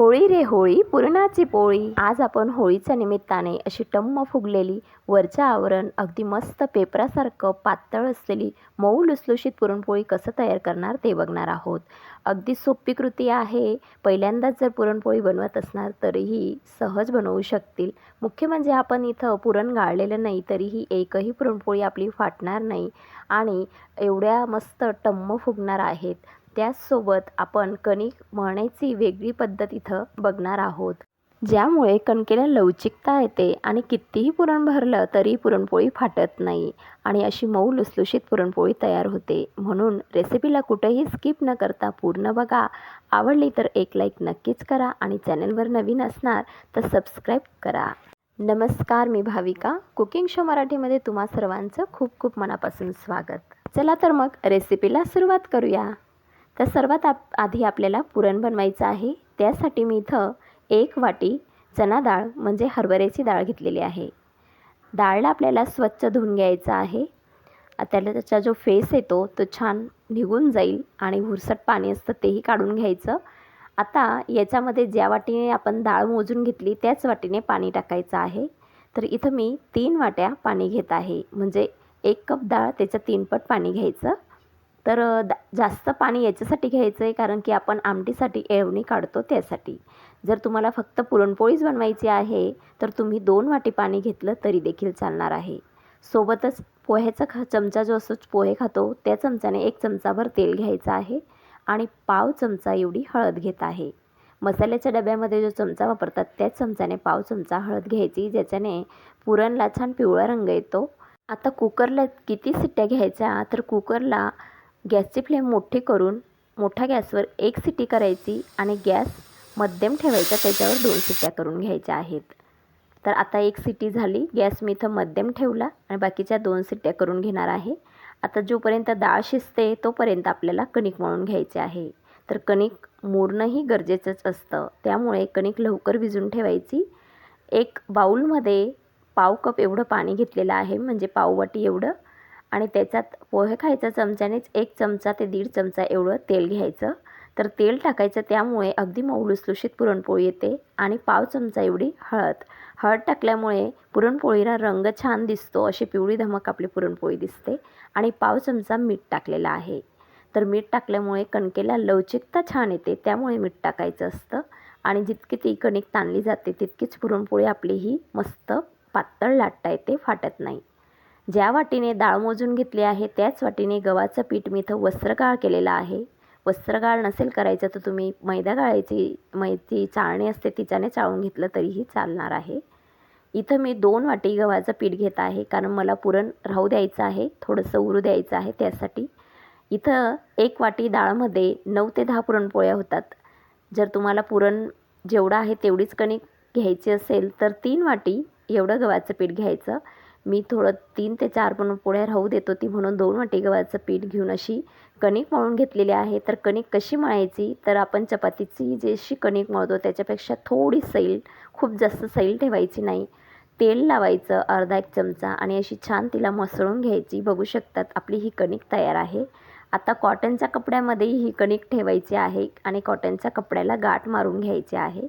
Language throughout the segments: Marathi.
होळी रे होळी पुरणाची पोळी. आज आपण होळीच्या निमित्ताने अशी टम्म फुगलेली वरचं आवरण अगदी मस्त पेपरासारखं पातळ असलेली मऊ लुसलुशीत पुरणपोळी कसं तयार करणार ते बघणार आहोत. अगदी सोपी कृती आहे. पहिल्यांदाच जर पुरणपोळी बनवत असणार तरीही सहज बनवू शकतील. मुख्य म्हणजे आपण इथं पुरण गाळलेलं नाही तरीही एकही पुरणपोळी आपली फाटणार नाही. आणि एवढ्या मस्त टम्म फुगणार आहेत. त्याचसोबत आपण कणिक मळण्याची वेगळी पद्धत इथं बघणार आहोत. ज्यामुळे कणकेला लवचिकता येते आणि कितीही पुरण भरलं तरी पुरणपोळी फाटत नाही आणि अशी मऊ लुसलुशीत पुरणपोळी तयार होते. म्हणून रेसिपीला कुठेही स्किप न करता पूर्ण बघा. आवडली तर एक लाईक नक्कीच करा आणि चॅनलवर नवीन असणार तर सबस्क्राईब करा. नमस्कार मी भाविका. कुकिंग शो मराठीमध्ये तुम्हा सर्वांचं खूप खूप मनापासून स्वागत. चला तर मग रेसिपीला सुरुवात करूया. तर सर्वात आप आधी आपल्याला पुरण बनवायचं आहे. त्यासाठी मी इथं एक वाटी चना डाळ म्हणजे हरभऱ्याची डाळ घेतलेली आहे. डाळला आपल्याला स्वच्छ धुवून घ्यायचं आहे. त्याला त्याचा जो फेस येतो तो छान निघून जाईल आणि भुरसट पाणी असतं तेही काढून घ्यायचं. आता याच्यामध्ये ज्या वाटीने आपण डाळ मोजून घेतली त्याच वाटीने पाणी टाकायचं आहे. तर इथं मी तीन वाट्या पाणी घेत आहे. म्हणजे एक कप डाळ त्याचं तीनपट पाणी घ्यायचं. तर दा जास्त पाणी याच्यासाठी घ्यायचं आहे कारण की आपण आमटीसाठी एवणी काढतो त्यासाठी. जर तुम्हाला फक्त पुरणपोळीच बनवायची आहे तर तुम्ही दोन वाटी पाणी घेतलं तरी देखील चालणार आहे. सोबतच पोह्याचा ख चमचा जो असतो पोहे खातो त्या चमच्याने एक चमचाभर तेल घ्यायचं आहे आणि पाव चमचा एवढी हळद घेत आहे. मसाल्याच्या डब्यामध्ये जो चमचा वापरतात त्याच चमच्याने पाव चमचा हळद घ्यायची ज्याच्याने पुरणला छान पिवळा रंग येतो. आता कुकरला किती सिट्ट्या घ्यायच्या तर कुकरला गॅसची फ्लेम मोठी करून मोठ्या गॅसवर एक सिटी करायची आणि गॅस मध्यम ठेवायचा त्याच्यावर दोन सिट्ट्या करून घ्यायच्या आहेत. तर आता एक सिटी झाली गॅस मी इथं मध्यम ठेवला आणि बाकीच्या दोन सिट्ट्या करून घेणार आहे. आता जोपर्यंत डाळ शिजते तोपर्यंत आपल्याला कणिक मळून घ्यायचे आहे. तर कणिक मोडणंही गरजेचंच असतं. त्यामुळे कणिक लवकर भिजून ठेवायची. एक बाऊलमध्ये पाव कप एवढं पाणी घेतलेलं आहे म्हणजे पाववाटी एवढं. आणि त्याच्यात पोहे खायचं चमच्यानेच एक चमचा ते दीड चमचा एवढं तेल घ्यायचं. तर तेल टाकायचं त्यामुळे अगदी मऊ लुसलुशीत पुरणपोळी येते आणि पाव चमचा एवढी हळद. हळद टाकल्यामुळे पुरणपोळीला रंग छान दिसतो अशी पिवळी धमक आपली पुरणपोळी दिसते आणि पाव चमचा मीठ टाकलेला आहे. तर मीठ टाकल्यामुळे कणकेला लवचिकता छान येते त्यामुळे मीठ टाकायचं असतं आणि जितकी ती कणिक ताणली जाते तितकीच पुरणपोळी आपली ही मस्त पातळ लाटता येते फाटत नाही. ज्या वाटीने डाळ मोजून घेतली आहे त्याच वाटीने गव्हाचं पीठ मी इथं वस्त्रगाळ केलेलं आहे. वस्त्रगाळ नसेल करायचं तर तुम्ही मैदा गाळायची मैती चाळणी असते तिच्याने चाळून घेतलं तरीही चालणार आहे. इथं मी दोन वाटी गव्हाचं पीठ घेत आहे कारण मला पुरण राहू द्यायचं आहे थोडंसं उरू द्यायचं आहे त्यासाठी. इथं एक वाटी डाळमध्ये नऊ ते दहा पुरणपोळ्या होतात. जर तुम्हाला पुरण जेवढं आहे तेवढीच कणिक घ्यायची असेल तर तीन वाटी एवढं गव्हाचं पीठ घ्यायचं. मी थोडं तीन ते चार पण पुरणपोळ्या राहू देत होती म्हणून दोन वाटी गव्हाचं पीठ घेऊन अशी कणिक मळून घेतलेली आहे. तर कणिक कशी मळायची? तर आपण चपातीची जशी कणिक मळतो त्याच्यापेक्षा थोडी सैल खूप जास्त सैल ठेवायची नाही. तेल लावायचं अर्धा एक चमचा आणि अशी छान तिला मसळून घ्यायची. बघू शकतात आपली ही कणिक तयार आहे. आता कॉटनच्या कपड्यामध्येही ही कणिक ठेवायची आहे आणि कॉटनच्या कपड्याला गाठ मारून घ्यायची आहे.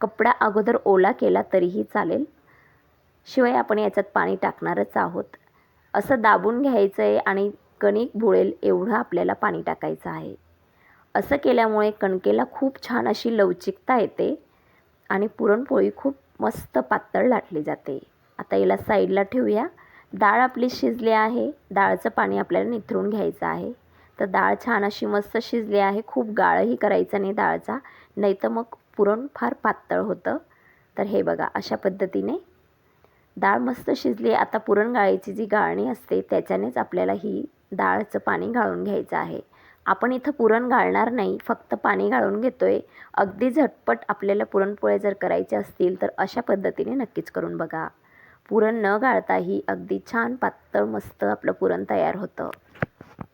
कपडा अगोदर ओला केला तरीही चालेल. शिवाय आपण याच्यात पाणी टाकणारच आहोत. असं दाबून घ्यायचं आहे आणि कणिक भुळेल एवढं आपल्याला पाणी टाकायचं आहे. असं केल्यामुळे कणकेला खूप छान अशी लवचिकता येते आणि पुरणपोळी खूप मस्त पातळ लाटली जाते. आता याला साईडला ठेवूया. डाळ आपली शिजली आहे. डाळचं पाणी आपल्याला निथरून घ्यायचं आहे. तर डाळ छान अशी मस्त शिजली आहे. खूप गाळही करायचं नाही डाळचा. नाही तर मग पुरण फार पातळ होतं. तर हे बघा अशा पद्धतीने डाळ मस्त शिजली आता पुरण गाळायची जी गाळणी असते त्याच्यानेच आपल्याला ही डाळचं पाणी गाळून घ्यायचं आहे. आपण इथं पुरण गाळणार नाही फक्त पाणी गाळून घेतो आहे अगदी झटपट आपल्याला पुरणपोळ्या जर करायच्या असतील तर अशा पद्धतीने नक्कीच करून बघा. पुरण न गाळताही अगदी छान पातळ मस्त आपलं पुरण तयार होतं.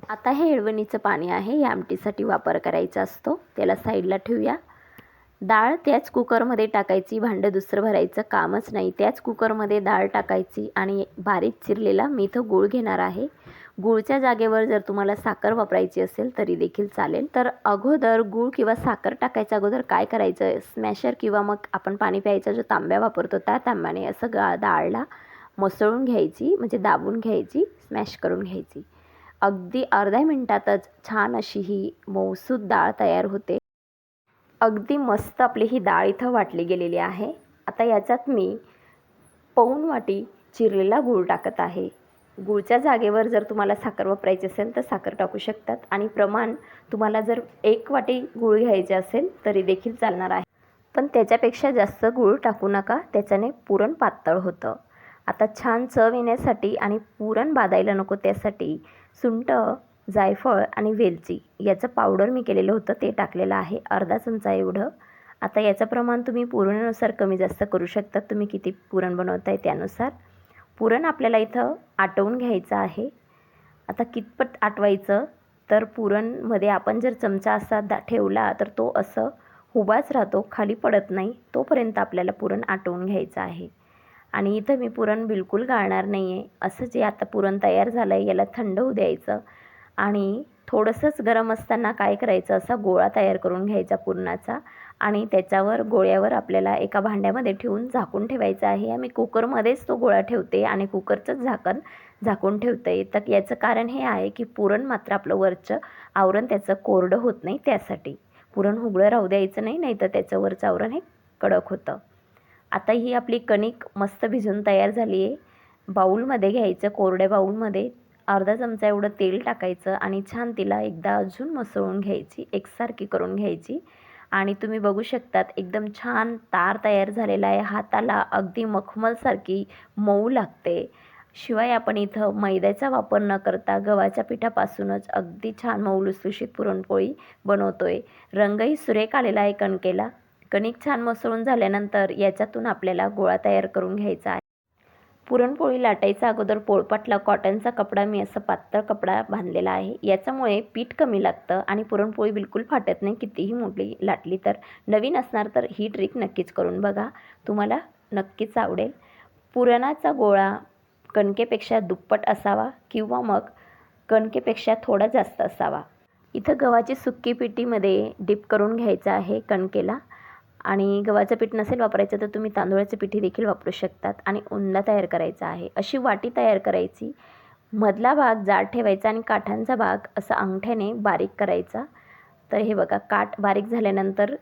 आता हे येळवणीचं पाणी आहे या आमटीसाठी वापर करायचा असतो. त्याला साईडला ठेवूया. डाळ त्याच कुकरमध्ये टाकायची भांडं दुसरं भरायचं कामच नाही. त्याच कुकरमध्ये डाळ टाकायची आणि बारीक चिरलेला मी इथं गूळ घेणार आहे. गुळच्या जागेवर जर तुम्हाला साखर वापरायची असेल तरी देखील चालेल. तर अगोदर गूळ किंवा साखर टाकायच्या अगोदर काय करायचं? स्मॅशर किंवा मग आपण पाणी प्यायचा जो तांब्या वापरतो त्या तांब्याने असं गा डाळला मसळून घ्यायची म्हणजे दाबून घ्यायची स्मॅश करून घ्यायची. अगदी अर्ध्या मिनटातच छान अशी ही मऊसूद डाळ तयार होते. अगदी मस्त आपली ही डाळ इथं वाटली गेलेली आहे. आता याच्यात मी पाऊण वाटी चिरलेला गूळ टाकत आहे. गूळच्या जागेवर जर तुम्हाला साखर वापरायची असेल तर साखर टाकू शकतात आणि प्रमाण तुम्हाला जर एक वाटी गूळ घ्यायचे असेल तरी देखील चालणार आहे. पण त्याच्यापेक्षा जास्त गूळ टाकू नका त्याच्याने पुरण पातळ होतं. आता छान चव येण्यासाठी आणि पुरण बाधायला नको त्यासाठी सुंट जायफळ आणि वेलची याचं पावडर मी केलेलं होतं ते टाकलेलं आहे. अर्धा चमचा एवढं. आता याचं प्रमाण तुम्ही पुरणानुसार कमी जास्त करू शकता. तुम्ही किती पुरण बनवताय त्यानुसार. पुरण आपल्याला इथं आटवून घ्यायचं आहे. आता कितपत आटवायचं? तर पुरणमध्ये आपण जर चमचा असा दा ठेवला तर तो असं हुबाच राहतो खाली पडत नाही. तोपर्यंत आपल्याला पुरण आटवून घ्यायचं आहे. आणि इथं मी पुरण बिलकुल गाळणार नाही आहे असं जे आता पुरण तयार झालं आहे याला थंड होऊ द्यायचं. आणि थोडंसंच गरम असताना काय करायचं? असा गोळा तयार करून घ्यायचा पुरणाचा आणि त्याच्यावर गोळ्यावर आपल्याला एका भांड्यामध्ये ठेवून झाकून ठेवायचं आहे. आम्ही कुकरमध्येच तो गोळा ठेवते आणि कुकरचंच झाकण झाकून ठेवते. तर याचं कारण हे आहे की पुरण मात्र आपलं वरचं आवरण त्याचं कोरडं होत नाही त्यासाठी. पुरण उघडं राहू द्यायचं नाही नाही तर त्याचं वरचं आवरण हे कडक होतं. आता ही आपली कणिक मस्त भिजून तयार झाली आहे बाऊलमध्ये घ्यायचं कोरड्या बाऊलमध्ये अर्धा चमचा एवढं तेल टाकायचं आणि छान तिला एकदा अजून मसळून घ्यायची एकसारखी करून घ्यायची. आणि तुम्ही बघू शकतात एकदम छान तार तयार झालेला आहे. हाताला अगदी मखमलसारखी मऊ लागते. शिवाय आपण इथं मैद्याचा वापर न करता गव्हाच्या पिठापासूनच अगदी छान मऊ लुसलुशीत पुरणपोळी बनवतो आहे रंगही सुरेख आलेला आहे कणकेला. कणिक छान मसळून झाल्यानंतर याच्यातून आपल्याला गोळा तयार करून घ्यायचा आहे. पुरणपोळी लाटायचा अगोदर पोळपाटला कॉटनचा कपडा मी असं पातळ कपडा बांधलेला आहे. याच्यामुळे पीठ कमी लागतं आणि पुरणपोळी बिलकुल फाटत नाही कितीही मोठी लाटली तर. नवीन असणार तर ही ट्रिक नक्कीच करून बघा. तुम्हाला नक्कीच आवडेल. पुरणाचा गोळा कणकेपेक्षा दुप्पट असावा किंवा मग कणकेपेक्षा थोडा जास्त असावा. इथं गव्हाची सुक्की पिटीमध्ये डिप करून घ्यायचं आहे कणकेला. आणि गव्हाचं पीठ नसेल वापरायचं तर तुम्ही तांदूळाचं पिठी देखील वापरू शकतात आणि उंडा तयार करायचा आहे. अशी वाटी तयार करायची. मधला भाग जाड ठेवायचा आणि काठांचा भाग असा अंगठ्याने बारीक करायचा. तर हे बघा काठ बारीक झाल्यानंतर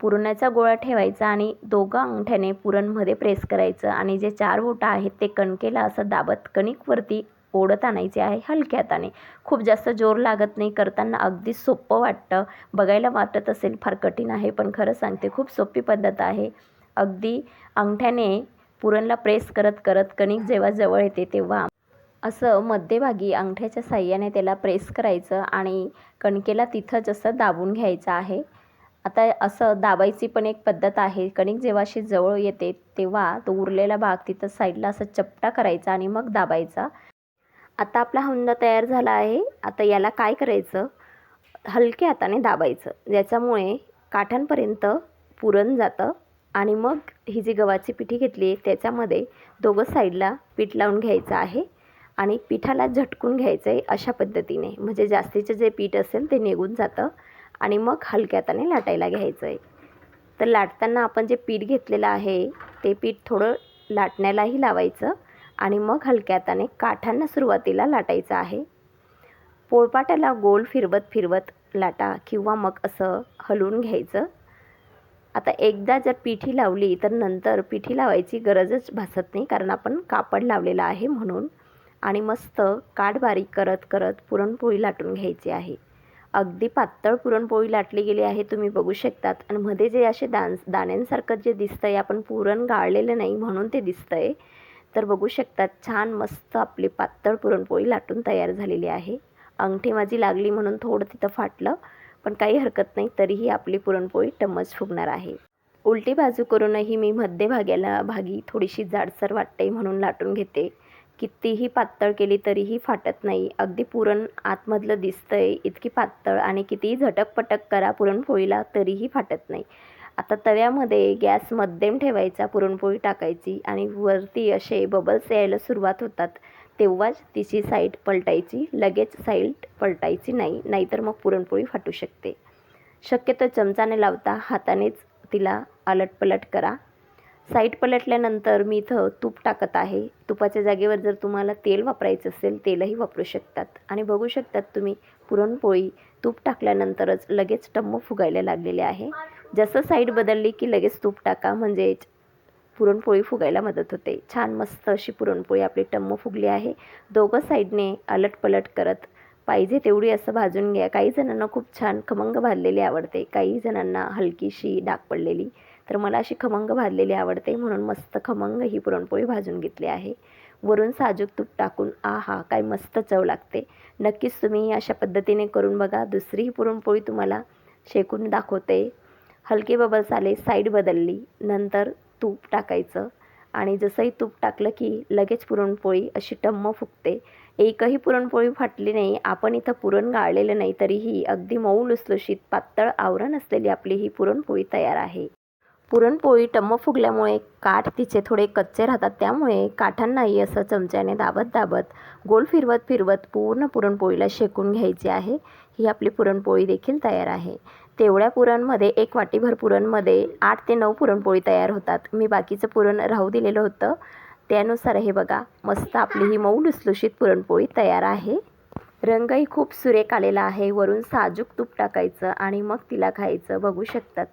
पुरणाचा गोळा ठेवायचा आणि दोघं अंगठ्याने पुरणमध्ये प्रेस करायचं आणि जे चार बोटं आहेत ते कणकेला असं दाबत कणिकवरती ओढत आणायचे आहे हलक्या हाताने खूप जास्त जोर लागत नाही करताना अगदी सोपं वाटतं. बघायला वाटत असेल फार कठीण आहे पण खरं सांगते खूप सोपी पद्धत आहे. अगदी अंगठ्याने पुरणला प्रेस करत करत कणिक जेव्हा जवळ येते तेव्हा असं मध्यभागी अंगठ्याच्या साह्याने त्याला प्रेस करायचं आणि कणकेला तिथंच असं दाबून घ्यायचं आहे. आता असं दाबायची पण एक पद्धत आहे. कणिक जेव्हा अशी जवळ येते तेव्हा तो उरलेला भाग तिथं साईडला असं चपटा करायचा आणि मग दाबायचा. आता आपला हुंडा तयार झाला आहे. आता याला काय करायचं? हलक्या हाताने दाबायचं. ज्याच्यामुळे काठांपर्यंत पुरण जातं आणि मग ही जी गव्हाची पिठी घेतली आहे त्याच्यामध्ये दोघं साईडला पीठ लावून घ्यायचं आहे आणि पिठाला झटकून घ्यायचं आहे अशा पद्धतीने. म्हणजे जास्तीचं जे पीठ असेल ते निघून जातं आणि मग हलक्या हाताने लाटायला घ्यायचं आहे. तर लाटताना आपण जे पीठ घेतलेलं आहे ते पीठ थोडं लाटण्यालाही लावायचं. आणि मग हलक्या हाताने काठांना सुरुवातीला लाटायचं आहे. पोळपाटाला गोल फिरवत फिरवत लाटा किंवा मग असं हलवून घ्यायचं. आता एकदा जर पिठी लावली तर नंतर पिठी लावायची गरजच भासत नाही कारण आपण कापड लावलेलं आहे म्हणून. आणि मस्त काठ बारीक करत करत पुरणपोळी लाटून घ्यायची आहे. अगदी पातळ पुरणपोळी लाटली गेली आहे तुम्ही बघू शकतात. आणि मध्ये जे असे दान दाण्यांसारखं जे दिसतं आहे आपण पुरण गाळलेलं नाही म्हणून ते दिसतं आहे तर बघू शकतात छान मस्त आपली पातळ पुरणपोळी लाटून तयार झालेली आहे. अंगठी माझी लागली म्हणून थोडं तिथं फाटलं पण काही हरकत नाही तरीही आपली पुरणपोळी टम्मच फुगणार आहे. उलटी बाजू करूनही मी मध्यभाग्याला भागी थोडीशी जाडसर वाटते म्हणून लाटून घेते. कितीही पातळ केली तरीही फाटत नाही. अगदी पुरण आतमधलं दिसतंय इतकी पातळ आणि कितीही झटकपटक करा पुरणपोळीला तरीही फाटत नाही. आता तव्यामध्ये गॅस मध्यम ठेवायचा पुरणपोळी टाकायची आणि वरती असे बबल्स यायला सुरुवात होतात. तेव्हाच तिची साईड पलटायची लगेच साईड पलटायची नाही नाहीतर मग पुरणपोळी फाटू शकते. शक्यतो चमचाने लावता हातानेच तिला अलटपलट करा. साईड पलटल्यानंतर मी इथं तूप टाकत आहे. तुपाच्या जागेवर जर तुम्हाला तेल वापरायचं असेल तेलही वापरू शकतात. आणि बघू शकतात तुम्ही पुरणपोळी तूप टाकल्यानंतरच लगेच टम्म फुगायला लागलेले आहे. जसं साईड बदलली की लगेच तूप टाका म्हणजे पुरणपोळी फुगायला मदत होते. छान मस्त अशी पुरणपोळी आपली टम्म फुगली आहे. दोघं साईडने अलटपलट करत पाहिजे तेवढी असं भाजून घ्या. काही जणांना खूप छान खमंग भाजलेली आवडते. काही जणांना हलकीशी डाग पडलेली. तर मला अशी खमंग भाजलेली आवडते म्हणून मस्त खमंग ही पुरणपोळी भाजून घेतली आहे. वरून साजूक तूप टाकून आहा काय मस्त चव लागते. नक्कीच तुम्ही अशा पद्धतीने करून बघा. दुसरीही पुरणपोळी तुम्हाला शेकून दाखवते. हलके बबल्स आले साईड बदलली. नंतर तूप टाकायचं. आणि जसंही तूप टाकलं की लगेच पुरणपोळी अशी टम्म फुगते एकही पुरणपोळी फाटली नाही. आपण इथं पुरण गाळलेलं नाही तरीही अगदी मऊ लुसलुशीत पातळ आवरण असलेली आपली ही पुरणपोळी तयार आहे. पुरणपोळी टम्म फुगल्यामुळे काठ तिचे थोडे कच्चे राहतात. त्यामुळे काठांनाही असं चमच्याने दाबत दाबत गोल फिरवत फिरवत पूर्ण पुरणपोळीला शेकून घ्यायची आहे. ही आपली पुरणपोळी देखील तयार आहे. तेवढ्या पुरणमध्ये एक वाटीभर पुरणमध्ये आठ ते नऊ पुरणपोळी तयार होतात. मी बाकीचं पुरण राहू दिलेलं होतं. त्यानुसार हे बघा मस्त आपली ही मऊ लुसलुशीत पुरणपोळी तयार आहे. रंगही खूप सुरेख आलेला आहे. वरून साजूक तूप टाकायचं आणि मग तिला खायचं. बघू शकतात.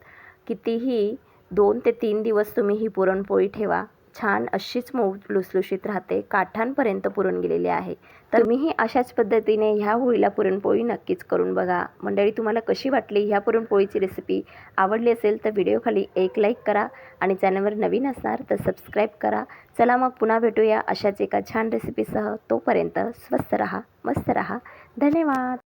कितीही दोन ते तीन दिवस तुम्ही ही पुरणपोळी ठेवा. छान अशीच मऊ लुसलुशीत राहते. काठांपर्यंत पुरून गेलेली आहे. तर तुम्हीही अशाच पद्धतीने ह्या होळीला पुरणपोळी नक्कीच करून बघा. मंडळी तुम्हाला कशी वाटली ह्या पुरणपोळीची रेसिपी आवडली असेल तर व्हिडिओखाली एक लाईक करा आणि चॅनलवर नवीन असणार तर सबस्क्राईब करा. चला मग पुन्हा भेटूया अशाच एका छान रेसिपीसह तोपर्यंत स्वस्त रहा मस्त रहा. धन्यवाद!